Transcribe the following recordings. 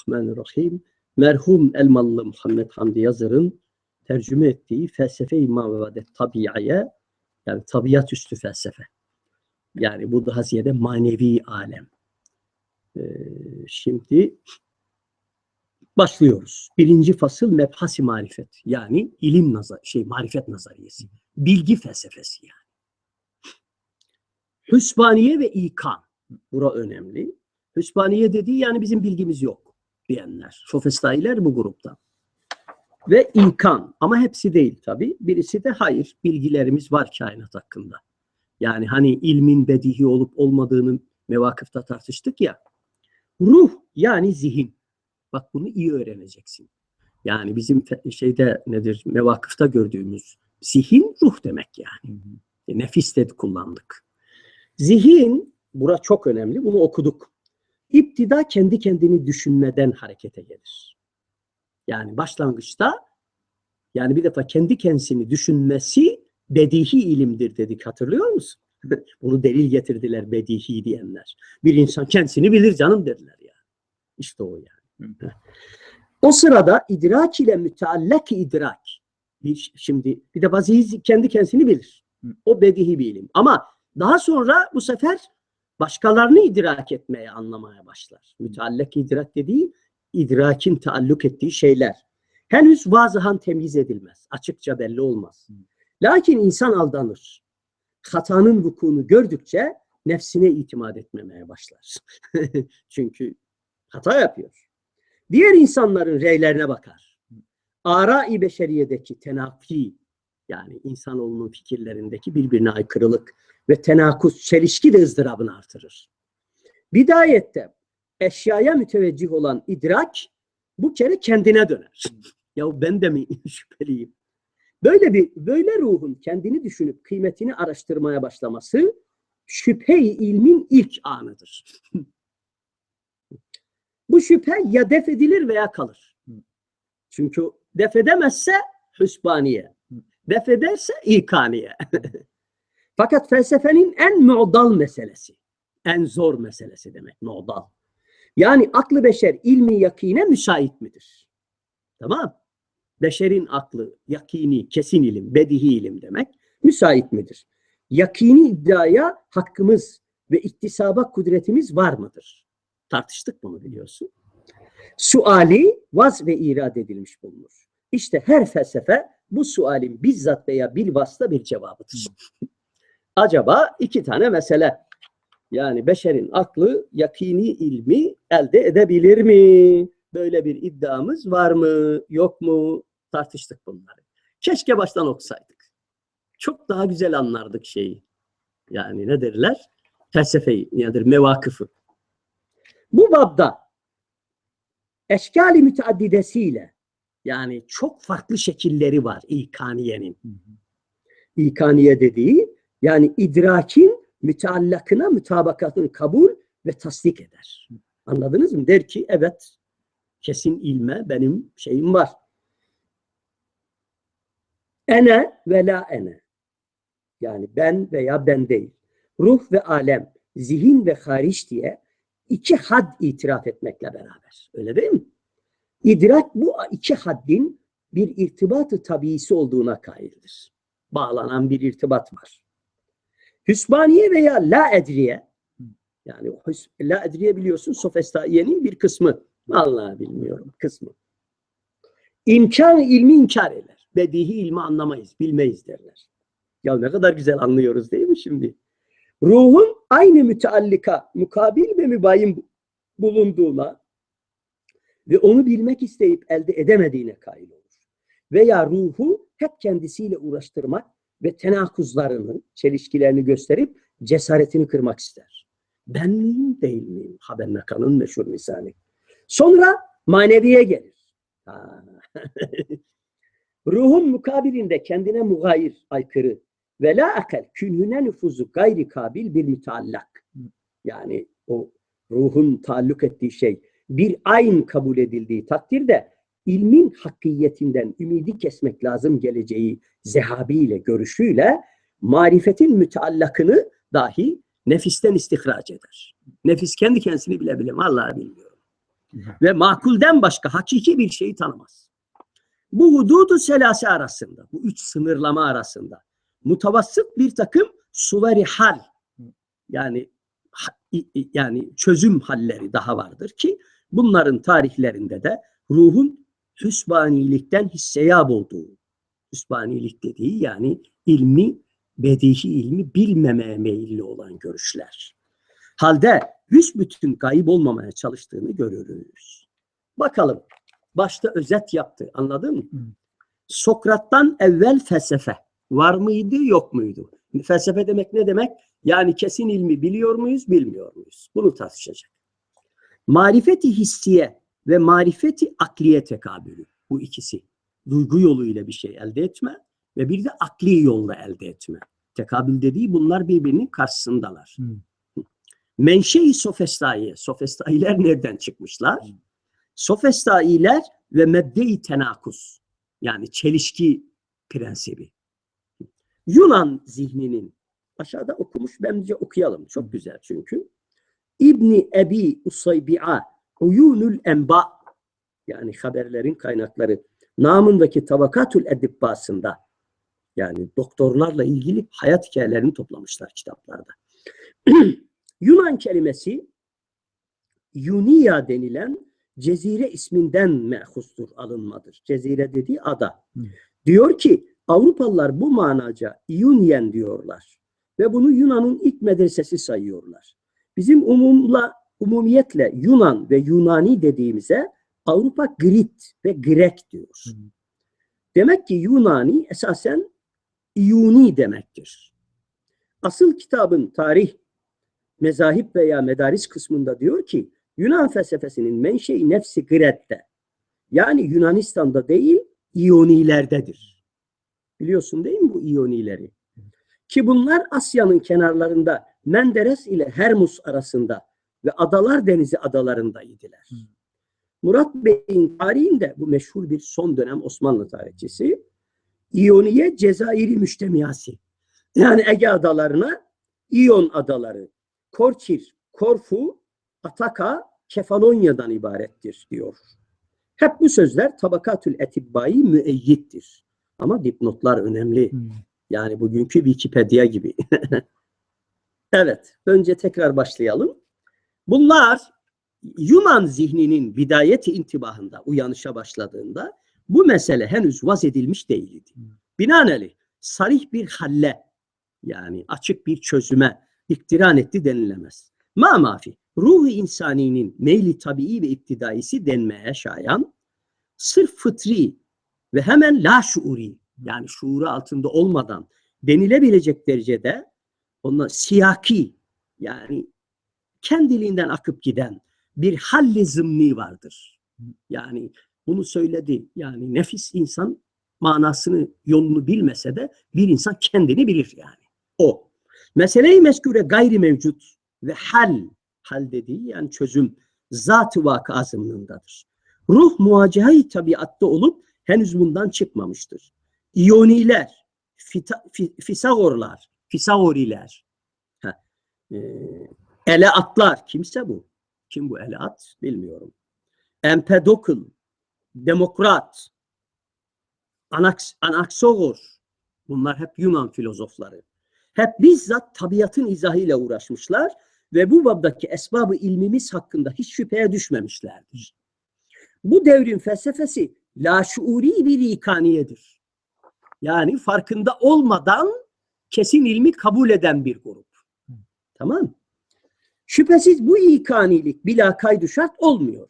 Bismillahirrahmanirrahim. Merhum Elmalı Muhammed Hamdi Yazır'ın tercüme ettiği Felsefe-i Mavedet Tabia'ya yani tabiat üstü felsefe. Yani bu daha ziyade manevi alem. Ee, şimdi başlıyoruz. Birinci fasıl mebhasi marifet. Yani ilim nazar şey marifet nazariyesi. Bilgi felsefesi yani. Hüsbaniye ve ikan. Bura önemli. Hüsbaniye dediği yani bizim bilgimiz yok diyenler. Sofistailer bu grupta. Ve imkan ama hepsi değil tabi. Birisi de hayır bilgilerimiz var kainat hakkında. Yani hani ilmin bedihi olup olmadığını mevakıfta tartıştık ya. Ruh yani zihin. Bak bunu iyi öğreneceksin. Yani bizim şeyde nedir mevakıfta gördüğümüz zihin ruh demek yani. E, nefis de kullandık. Zihin, bura çok önemli, bunu okuduk. İptida kendi kendini düşünmeden harekete gelir. Yani başlangıçta yani bir defa kendi kendisini düşünmesi bedihi ilimdir dedik hatırlıyor musun? Bunu delil getirdiler bedihi diyenler. Bir insan kendisini bilir canım dediler yani. İşte o yani. O sırada idrak ile müteallak idrak. Şimdi bir de vazihi kendi kendisini bilir. O bedihi bir ilim. Ama daha sonra bu sefer başkalarını idrak etmeye, anlamaya başlar. Müteallak idrak dediği idrakin taalluk ettiği şeyler. Henüz vazıhan temyiz edilmez. Açıkça belli olmaz. Lakin insan aldanır. Hatanın vukuunu gördükçe nefsine itimat etmemeye başlar. Çünkü hata yapıyor. Diğer insanların reylerine bakar. Ara-i beşeriyedeki tenafi yani insanoğlunun fikirlerindeki birbirine aykırılık ve tenakuz, çelişki de ızdırabını artırır. Bidayette eşyaya müteveccih olan idrak bu kere kendine döner. ya ben de mi şüpheliyim? Böyle bir böyle ruhun kendini düşünüp kıymetini araştırmaya başlaması şüphe-i ilmin ilk anıdır. bu şüphe ya def edilir veya kalır. Çünkü def edemezse hüsbaniye, def ederse ikaniye. Fakat felsefenin en mu'dal meselesi, en zor meselesi demek mu'dal. Yani aklı beşer ilmi yakine müsait midir? Tamam. Beşerin aklı, yakini, kesin ilim, bedihi ilim demek müsait midir? Yakini iddiaya hakkımız ve iktisaba kudretimiz var mıdır? Tartıştık bunu biliyorsun. Suali vaz ve irad edilmiş bulunur. İşte her felsefe bu sualin bizzat veya bilvasıta bir cevabıdır. Acaba iki tane mesele. Yani beşerin aklı yakini ilmi elde edebilir mi? Böyle bir iddiamız var mı? Yok mu? Tartıştık bunları. Keşke baştan okusaydık. Çok daha güzel anlardık şeyi. Yani ne derler? Felsefeyi, nedir? Mevakıfı. Bu babda eşkali müteaddidesiyle yani çok farklı şekilleri var İkaniye'nin. İkaniye dediği yani idrakin müteallakına mütabakatını kabul ve tasdik eder. Anladınız mı? Der ki evet kesin ilme benim şeyim var. Ene ve la ene. Yani ben veya ben değil. Ruh ve alem, zihin ve hariç diye iki had itiraf etmekle beraber. Öyle değil mi? İdrak bu iki haddin bir irtibatı tabiisi olduğuna kaildir. Bağlanan bir irtibat var. Hüsbaniye veya la edriye yani la edriye biliyorsun sofestaiyenin bir kısmı. Vallahi bilmiyorum kısmı. İmkan ilmi inkar eder. Bedihi ilmi anlamayız, bilmeyiz derler. Ya ne kadar güzel anlıyoruz değil mi şimdi? Ruhun aynı müteallika, mukabil ve mübayim bulunduğuna ve onu bilmek isteyip elde edemediğine kail olur. Veya ruhu hep kendisiyle uğraştırmak ve tenakuzlarını, çelişkilerini gösterip cesaretini kırmak ister. Ben miyim, değil miyim? Haber Naka'nın meşhur misali. Sonra maneviye gelir. Ruhun mukabilinde kendine mugayir, aykırı ve la akal künhüne nüfuzu gayri kabil bir müteallak. Yani o ruhun taalluk ettiği şey bir ayn kabul edildiği takdirde ilmin hakkiyetinden ümidi kesmek lazım geleceği zehabiyle, görüşüyle marifetin müteallakını dahi nefisten istihraç eder. Nefis kendi kendisini bile bilemem. Allah'ı bilmiyorum. Ve makulden başka hakiki bir şeyi tanımaz. Bu hududu selase arasında, bu üç sınırlama arasında mutavassıt bir takım suveri hal yani yani çözüm halleri daha vardır ki bunların tarihlerinde de ruhun hüsbanilikten hisseyab olduğu, hüsbanilik dediği yani ilmi, bedihi ilmi bilmemeye meyilli olan görüşler. Halde büsbütün kayıp olmamaya çalıştığını görürüz. Bakalım. Başta özet yaptı. Anladın mı? Hı. Sokrat'tan evvel felsefe var mıydı yok muydu? Felsefe demek ne demek? Yani kesin ilmi biliyor muyuz bilmiyor muyuz? Bunu tartışacak. Marifeti hissiye ve marifeti akliye tekabülü. Bu ikisi. Duygu yoluyla bir şey elde etme ve bir de akli yolla elde etme. Tekabül dediği bunlar birbirinin karşısındalar. Hı. Menşei sofestaiye. Sofestailer nereden çıkmışlar? Hı. Sofestailer ve mebde-i tenakus. Yani çelişki prensibi. Yunan zihninin aşağıda okumuş bence okuyalım. Çok güzel çünkü. İbni Ebi Usaybi'a Uyunul Enba yani haberlerin kaynakları namındaki Tabakatül Edibbasında yani doktorlarla ilgili hayat hikayelerini toplamışlar kitaplarda. Yunan kelimesi Yunia denilen cezire isminden mehustur alınmadır. Cezire dediği ada. Hı. Diyor ki Avrupalılar bu manaca Iunien diyorlar ve bunu Yunan'ın ilk medresesi sayıyorlar. Bizim umumla umumiyetle Yunan ve Yunani dediğimize Avrupa Grit ve Grek diyor. Hı. Demek ki Yunani esasen İyuni demektir. Asıl kitabın tarih, mezahip veya medaris kısmında diyor ki Yunan felsefesinin menşei nefsi Gret'te. Yani Yunanistan'da değil, İyonilerdedir. Biliyorsun değil mi bu İyonileri? Ki bunlar Asya'nın kenarlarında Menderes ile Hermus arasında ve Adalar Denizi adalarındaydılar. Hı. Murat Bey'in tarihinde bu meşhur bir son dönem Osmanlı tarihçisi İyoniye Cezayir'i müştemiyası. Yani Ege adalarına İyon adaları, Korçir, Korfu, Ataka, Kefalonya'dan ibarettir diyor. Hep bu sözler Tabakatül Etibbai müeyyittir. Ama dipnotlar önemli. Yani bugünkü Wikipedia gibi. evet, önce tekrar başlayalım. Bunlar Yunan zihninin bidayeti intibahında, uyanışa başladığında bu mesele henüz vaz edilmiş değildi. Hmm. Binaenaleyh sarih bir halle yani açık bir çözüme iktiran etti denilemez. Ma mafi ruhu insaninin meyli tabii ve iptidaisi denmeye şayan sırf fıtri ve hemen la şuuri yani şuuru altında olmadan denilebilecek derecede onunla siyaki yani kendiliğinden akıp giden bir halli zımni vardır. Yani bunu söyledi. Yani nefis insan manasını, yolunu bilmese de bir insan kendini bilir yani. O. Mesele-i meskure gayri mevcut ve hal, hal dediği yani çözüm zat-ı vakı azımlığındadır. Ruh muvacehe tabiatta olup henüz bundan çıkmamıştır. İyoniler, fita, fi, Fisagorlar, Fisagoriler, ha, e, Eleatlar, kimse bu? Kim bu Eleat? Bilmiyorum. Empedokl, Demokrat, Anax, Anaxagor, bunlar hep Yunan filozofları. Hep bizzat tabiatın izahıyla uğraşmışlar ve bu babdaki esbabı ilmimiz hakkında hiç şüpheye düşmemişlerdir. Bu devrin felsefesi laşuuri bir ikaniyedir. Yani farkında olmadan kesin ilmi kabul eden bir grup. Tamam Şüphesiz bu ikanilik bila kaydı şart olmuyor.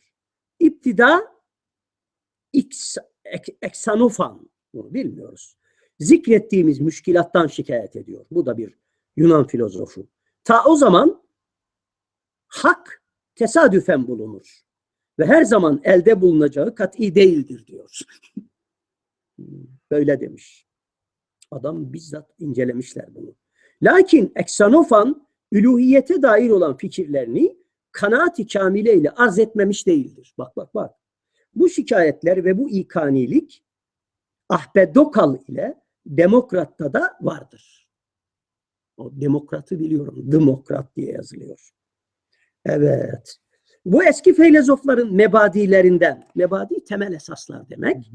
İptida eksanofan bunu bilmiyoruz. Zikrettiğimiz müşkilattan şikayet ediyor. Bu da bir Yunan filozofu. Ta o zaman hak tesadüfen bulunur. Ve her zaman elde bulunacağı kat'i değildir diyor. Böyle demiş. Adam bizzat incelemişler bunu. Lakin eksanofan üluhiyete dair olan fikirlerini kanaat-i kamile ile arz etmemiş değildir. Bak bak bak. Bu şikayetler ve bu ikanilik Ahbedokal ile Demokrat'ta da vardır. O demokratı biliyorum. Demokrat diye yazılıyor. Evet. Bu eski filozofların mebadilerinden, mebadi temel esaslar demek.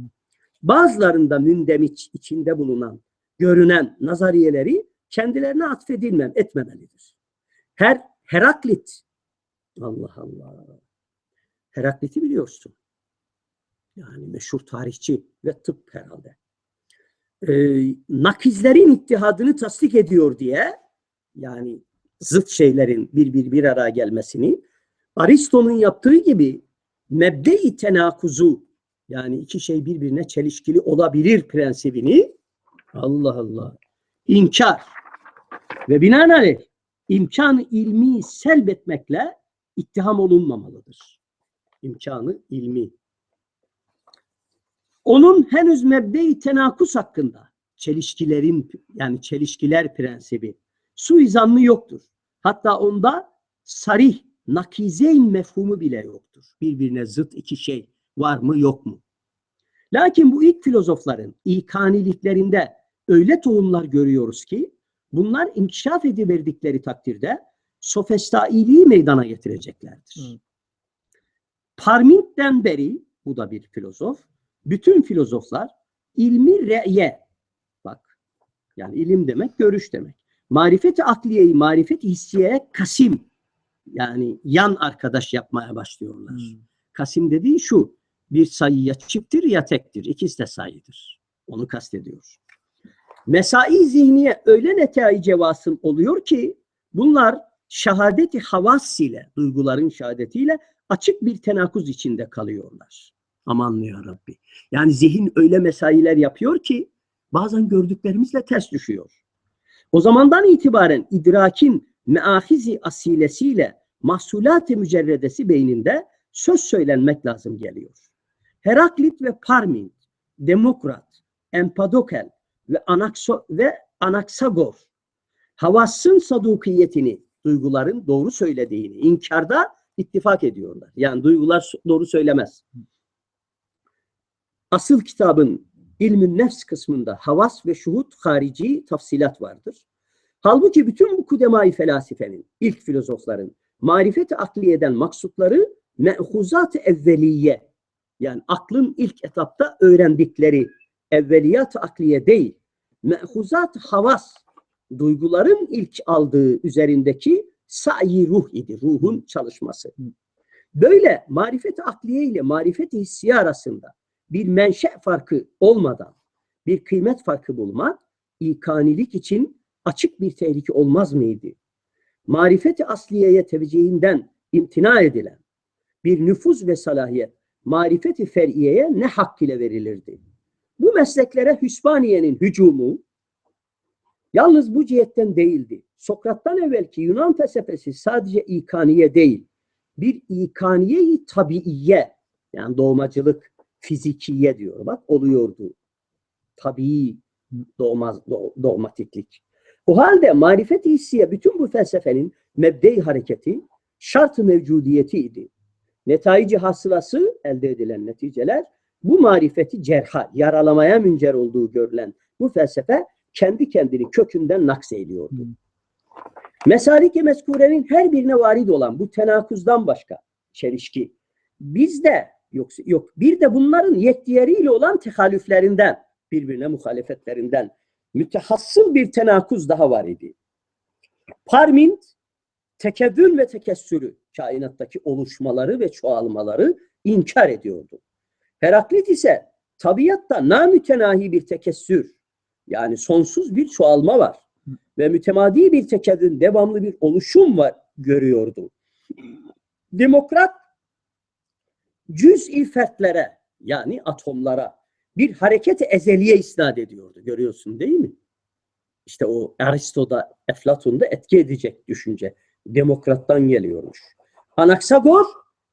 Bazılarında mündemiç içinde bulunan, görünen nazariyeleri kendilerine atfedilmem, etmemelidir. Her Heraklit, Allah Allah, Heraklit'i biliyorsun. Yani meşhur tarihçi ve tıp herhalde. Ee, nakizlerin ittihadını tasdik ediyor diye yani zıt şeylerin bir bir bir araya gelmesini Aristo'nun yaptığı gibi mebde-i tenakuzu yani iki şey birbirine çelişkili olabilir prensibini Allah Allah inkar ve binaenaleyh imkan ilmi selbetmekle ittiham olunmamalıdır. İmkanı ilmi. Onun henüz mebde-i tenakus hakkında çelişkilerin yani çelişkiler prensibi suizanlı yoktur. Hatta onda sarih nakizeyn mefhumu bile yoktur. Birbirine zıt iki şey var mı yok mu? Lakin bu ilk filozofların ikaniliklerinde öyle tohumlar görüyoruz ki bunlar inkişaf ediverdikleri takdirde sofestailiği meydana getireceklerdir. Hı. Parmint'ten beri, bu da bir filozof, bütün filozoflar ilmi re'ye, bak yani ilim demek görüş demek. Marifeti akliyeyi, marifeti hissiyeye kasim, yani yan arkadaş yapmaya başlıyorlar. Hmm. Kasim dediği şu, bir sayı ya çifttir ya tektir. İkisi de sayıdır. Onu kastediyor. Mesai zihniye öyle netaice vasıl oluyor ki bunlar şehadeti havas ile, duyguların şehadetiyle açık bir tenakuz içinde kalıyorlar. Aman ya Rabbi. Yani zihin öyle mesailer yapıyor ki bazen gördüklerimizle ters düşüyor. O zamandan itibaren idrakin meahizi asilesiyle mahsulat-ı mücerredesi beyninde söz söylenmek lazım geliyor. Heraklit ve Parmin, Demokrat, Empadokel ve, Anakso ve Anaksagor havassın sadukiyetini, duyguların doğru söylediğini inkarda ittifak ediyorlar. Yani duygular doğru söylemez. Asıl kitabın ilmin nefs kısmında havas ve şuhut harici tafsilat vardır. Halbuki bütün bu kudemai felasifenin, ilk filozofların marifet-i akliyeden maksutları me'huzat-ı evveliye yani aklın ilk etapta öğrendikleri evveliyat akliye değil, me'huzat havas, duyguların ilk aldığı üzerindeki sa'i ruh idi, ruhun çalışması. Böyle marifet akliye ile marifet hissiye arasında bir menşe farkı olmadan bir kıymet farkı bulmak ikanilik için açık bir tehlike olmaz mıydı? Marifeti asliyeye tevcihinden imtina edilen bir nüfuz ve salahiyet marifeti fer'iyeye ne hak ile verilirdi? Bu mesleklere Hüsbaniye'nin hücumu yalnız bu cihetten değildi. Sokrat'tan evvelki Yunan felsefesi sadece ikaniye değil, bir ikaniye-i tabiiye yani doğmacılık, fizikiye diyor bak oluyordu. Tabii doğmaz, doğ- dogmatiklik. O halde marifet hissiye bütün bu felsefenin mebde hareketi şart-ı mevcudiyetiydi. Netaici hasılası elde edilen neticeler bu marifeti cerha, yaralamaya müncer olduğu görülen bu felsefe kendi kendini kökünden nakseyliyordu. Hmm. Mesalik-i Meskure'nin her birine varid olan bu tenakuzdan başka çelişki bizde yok, yok bir de bunların yek diğeriyle olan tehalüflerinden birbirine muhalefetlerinden mütehassıl bir tenakuz daha var idi. Parmint tekevvün ve tekessürü kainattaki oluşmaları ve çoğalmaları inkar ediyordu. Heraklit ise tabiatta namütenahi bir tekessür yani sonsuz bir çoğalma var ve mütemadi bir tekevvün devamlı bir oluşum var görüyordu. Demokrat cüz'i fertlere yani atomlara bir hareket ezeliye isnat ediyordu. Görüyorsun değil mi? İşte o Aristo'da, Eflatun'da etki edecek düşünce. Demokrattan geliyormuş. Anaksagor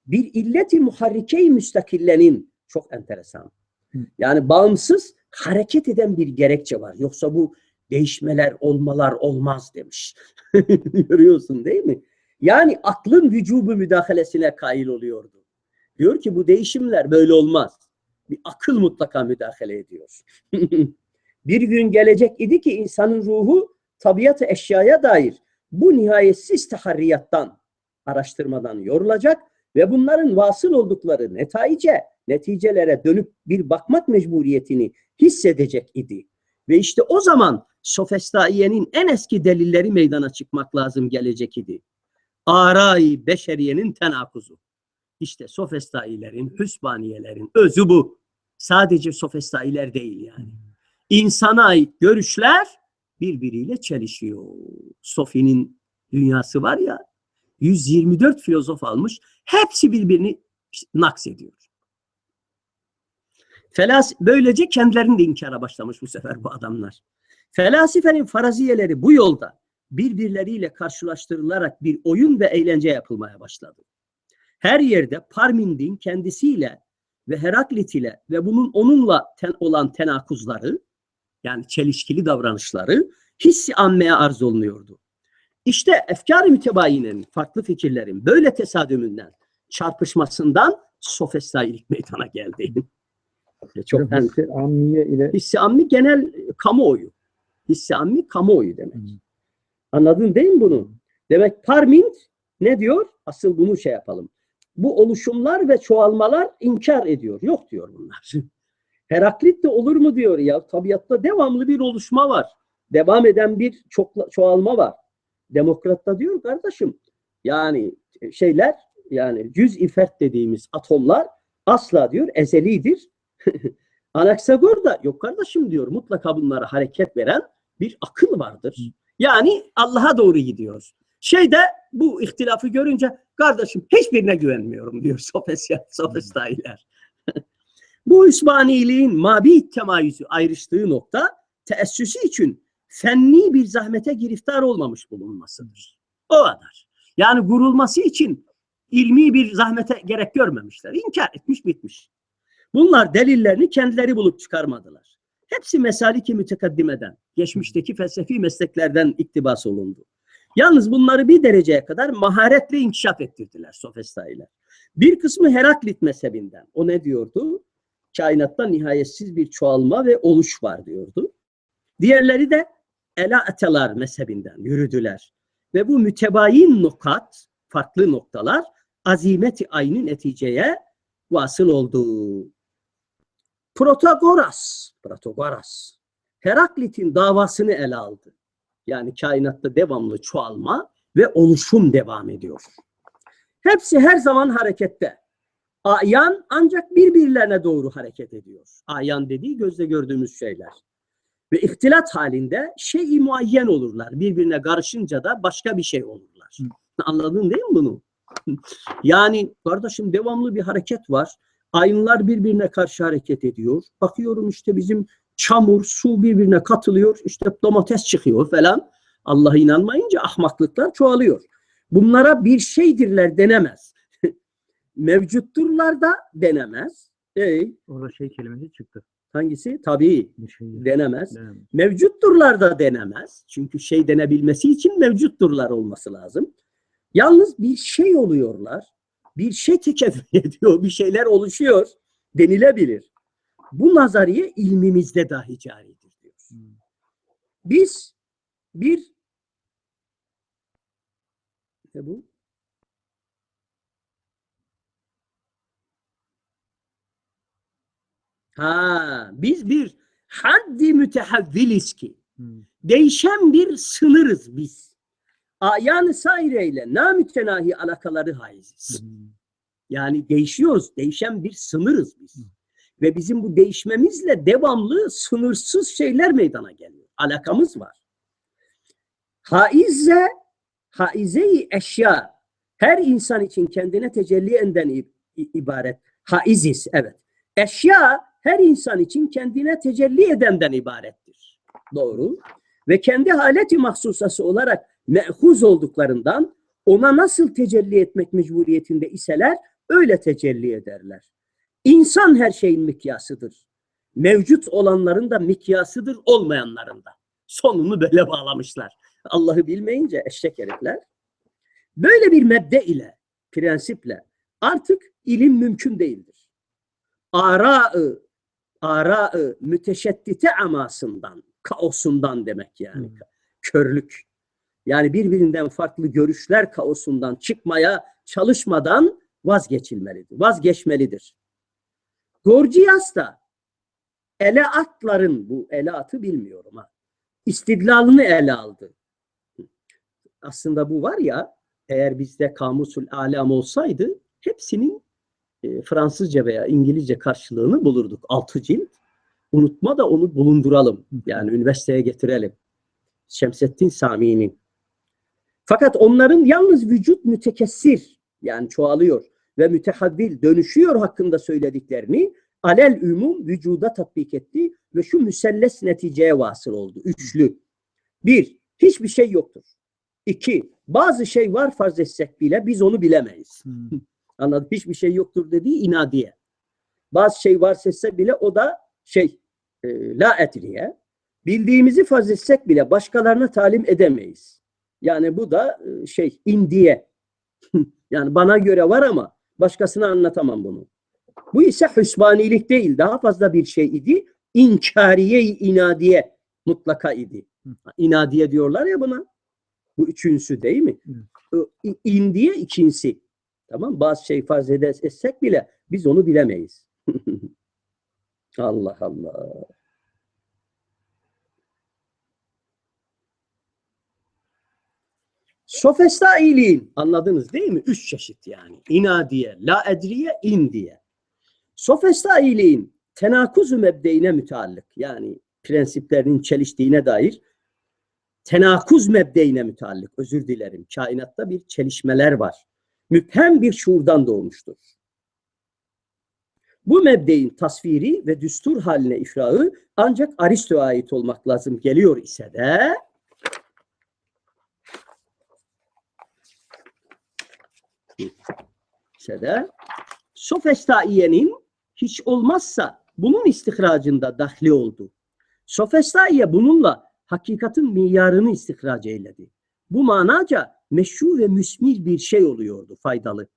bir illeti muharrike-i müstakillenin çok enteresan. Yani bağımsız hareket eden bir gerekçe var. Yoksa bu değişmeler, olmalar olmaz demiş. Görüyorsun değil mi? Yani aklın vücubu müdahalesine kail oluyordu. Diyor ki bu değişimler böyle olmaz. Bir akıl mutlaka müdahale ediyor. bir gün gelecek idi ki insanın ruhu tabiatı eşyaya dair bu nihayetsiz taharriyattan, araştırmadan yorulacak ve bunların vasıl oldukları netice, neticelere dönüp bir bakmak mecburiyetini hissedecek idi. Ve işte o zaman sofestaiyenin en eski delilleri meydana çıkmak lazım gelecek idi. Arai beşeriyenin tenakuzu. İşte sofestailerin, hüsbaniyelerin özü bu. Sadece sofestailer değil yani. İnsana ait görüşler birbiriyle çelişiyor. Sofi'nin dünyası var ya 124 filozof almış. Hepsi birbirini naks ediyor. Felas böylece kendilerini de inkara başlamış bu sefer bu adamlar. Felasifenin faraziyeleri bu yolda birbirleriyle karşılaştırılarak bir oyun ve eğlence yapılmaya başladı. Her yerde Parmind'in kendisiyle ve Heraklit ile ve bunun onunla ten, olan tenakuzları yani çelişkili davranışları hissi anmaya arz olunuyordu. İşte efkar-ı mütebayinin, farklı fikirlerin böyle tesadümünden, çarpışmasından sofestailik meydana geldi. Çok Çok hissi ammiye ile Hissi ammi genel kamuoyu. Hissi ammi kamuoyu demek. Anladın değil mi bunu? Demek Parmint ne diyor? Asıl bunu şey yapalım. Bu oluşumlar ve çoğalmalar inkar ediyor. Yok diyor bunlar. Heraklit de olur mu diyor ya. Tabiatta devamlı bir oluşma var. Devam eden bir çokla, çoğalma var. Demokrat da diyor kardeşim yani şeyler yani cüz fert dediğimiz atomlar asla diyor ezelidir. Anaksagor da yok kardeşim diyor mutlaka bunlara hareket veren bir akıl vardır. Yani Allah'a doğru gidiyoruz. Şeyde bu ihtilafı görünce kardeşim hiçbirine güvenmiyorum diyor sofestailer. bu Üsmaniliğin mabi temayüzü ayrıştığı nokta teessüsü için fenni bir zahmete giriftar olmamış bulunmasıdır. O kadar. Yani gurulması için ilmi bir zahmete gerek görmemişler. İnkar etmiş bitmiş. Bunlar delillerini kendileri bulup çıkarmadılar. Hepsi mesaliki mütekaddimeden, geçmişteki felsefi mesleklerden iktibas olundu. Yalnız bunları bir dereceye kadar maharetle inkişaf ettirdiler sofestailer. Bir kısmı Heraklit mezhebinden. O ne diyordu? Kainatta nihayetsiz bir çoğalma ve oluş var diyordu. Diğerleri de Elatelar mezhebinden yürüdüler. Ve bu mütebayin nokat, farklı noktalar azimeti aynı neticeye vasıl oldu. Protagoras, Protagoras, Heraklit'in davasını ele aldı. Yani kainatta devamlı çoğalma ve oluşum devam ediyor. Hepsi her zaman harekette. Ayan ancak birbirlerine doğru hareket ediyor. Ayan dediği gözle gördüğümüz şeyler. Ve ihtilat halinde şey-i muayyen olurlar. Birbirine karışınca da başka bir şey olurlar. Anladın değil mi bunu? yani kardeşim devamlı bir hareket var. Ayınlar birbirine karşı hareket ediyor. Bakıyorum işte bizim çamur, su birbirine katılıyor. İşte domates çıkıyor falan. Allah'a inanmayınca ahmaklıklar çoğalıyor. Bunlara bir şeydirler denemez. Mevcutturlar da denemez. Ey, orada şey kelimesi çıktı. hangisi? Tabii şey. denemez. Denemez. Mevcutturlar da denemez. Çünkü şey denebilmesi için mevcutturlar olması lazım. Yalnız bir şey oluyorlar. Bir şey tekeffül ediyor. Bir şeyler oluşuyor. Denilebilir. Bu nazariye ilmimizde dahi caridir diyor. Hmm. Biz bir ne bu? Ha, biz bir haddi mütehavviliz ki Hmm. değişen bir sınırız biz. Ayan-ı saire ile namütenahi alakaları haiziz. Hmm. Yani değişiyoruz. Değişen bir sınırız biz. Hı. Ve bizim bu değişmemizle devamlı sınırsız şeyler meydana geliyor. Alakamız var. Haize, haize-i eşya her insan için kendine tecelli eden ibaret. Haiziz, evet. Eşya her insan için kendine tecelli edenden ibarettir. Doğru. Ve kendi haleti mahsusası olarak mehuz olduklarından ona nasıl tecelli etmek mecburiyetinde iseler öyle tecelli ederler. İnsan her şeyin mikyasıdır. Mevcut olanların da mikyasıdır olmayanların da. Sonunu böyle bağlamışlar. Allah'ı bilmeyince eşek herifler. Böyle bir mebde ile, prensiple artık ilim mümkün değildir. Ara'ı, ara'ı müteşeddite amasından, kaosundan demek yani. Hmm. Körlük. Yani birbirinden farklı görüşler kaosundan çıkmaya çalışmadan vazgeçilmelidir, vazgeçmelidir. Gorgias da eleatların, bu eleatı bilmiyorum ha, istidlalını ele aldı. Aslında bu var ya, eğer bizde kamusul alam olsaydı hepsinin e, Fransızca veya İngilizce karşılığını bulurduk. Altı cilt. Unutma da onu bulunduralım. Yani üniversiteye getirelim. Şemsettin Sami'nin. Fakat onların yalnız vücut mütekessir yani çoğalıyor ve mütehaddil dönüşüyor hakkında söylediklerini alel ümum vücuda tatbik etti ve şu müselles neticeye vasıl oldu. Üçlü. Bir, hiçbir şey yoktur. İki, bazı şey var farz etsek bile biz onu bilemeyiz. Anladın? Hiçbir şey yoktur dediği inadiye. Bazı şey varsa etse bile o da şey e, la etriye. Bildiğimizi farz etsek bile başkalarına talim edemeyiz. Yani bu da e, şey indiye. yani bana göre var ama başkasına anlatamam bunu. Bu ise hüsbanilik değil. Daha fazla bir şey idi. İnkariye inadiye mutlaka idi. İnadiye diyorlar ya buna. Bu üçüncüsü değil mi? İndiye ikincisi. Tamam Bazı şey farz etsek bile biz onu bilemeyiz. Allah Allah. Sofesta iyiliğin anladınız değil mi? Üç çeşit yani. İnadiye, la edriye, indiye. Sofesta iyiliğin tenakuz mebdeine müteallık yani prensiplerinin çeliştiğine dair tenakuz mebdeine müteallık. Özür dilerim. Kainatta bir çelişmeler var. Müphem bir şuurdan doğmuştur. Bu mebdein tasviri ve düstur haline ifrağı ancak Aristo'ya ait olmak lazım geliyor ise de ise de Sofestaiye'nin hiç olmazsa bunun istihracında dahli oldu. Sofestaiye bununla hakikatin miyarını istihraç eyledi. Bu manaca meşru ve müsmir bir şey oluyordu, faydalı.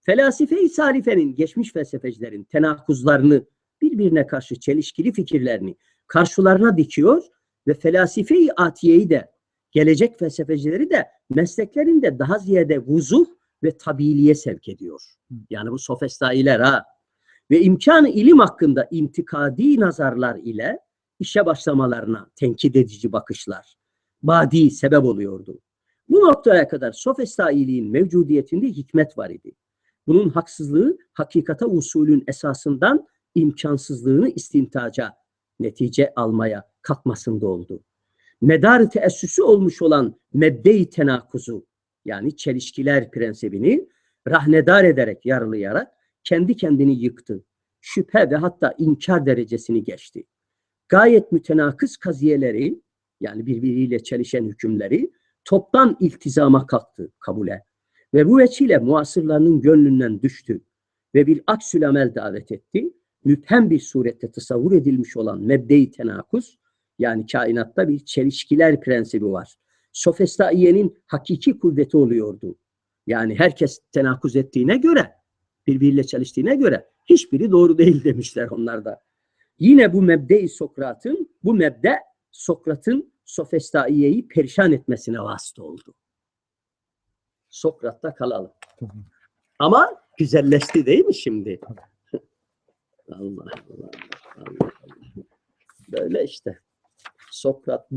Felasife-i sarifenin, geçmiş felsefecilerin tenakuzlarını, birbirine karşı çelişkili fikirlerini karşılarına dikiyor ve felasife-i atiyeyi de, gelecek felsefecileri de mesleklerinde daha ziyade vuzuh ve tabiliğe sevk ediyor. Yani bu sofestailer ha. Ve imkanı ilim hakkında intikadi nazarlar ile işe başlamalarına tenkit edici bakışlar, badi sebep oluyordu. Bu noktaya kadar sofestailiğin mevcudiyetinde hikmet var idi. Bunun haksızlığı hakikata usulün esasından imkansızlığını istintaca, netice almaya kalkmasında oldu. Medar teessüsü olmuş olan mebde-i tenakuzu yani çelişkiler prensibini rahnedar ederek, yarlayarak kendi kendini yıktı. Şüphe ve hatta inkar derecesini geçti. Gayet mütenakız kaziyeleri yani birbiriyle çelişen hükümleri toptan iltizama kalktı kabule. Ve bu veçile muasırlarının gönlünden düştü ve bir aksül amel davet etti. Müphem bir surette tasavvur edilmiş olan mebde-i tenakuz yani kainatta bir çelişkiler prensibi var. Sofestaiye'nin hakiki kuvveti oluyordu. Yani herkes tenakuz ettiğine göre, birbiriyle çalıştığına göre hiçbiri doğru değil demişler onlar da. Yine bu mebde-i Sokrat'ın, bu mebde Sokrat'ın Sofestaiye'yi perişan etmesine vasıta oldu. Sokrat'ta kalalım. Ama güzelleşti değil mi şimdi? Allah Allah. Allah Allah. Böyle işte. Sokrat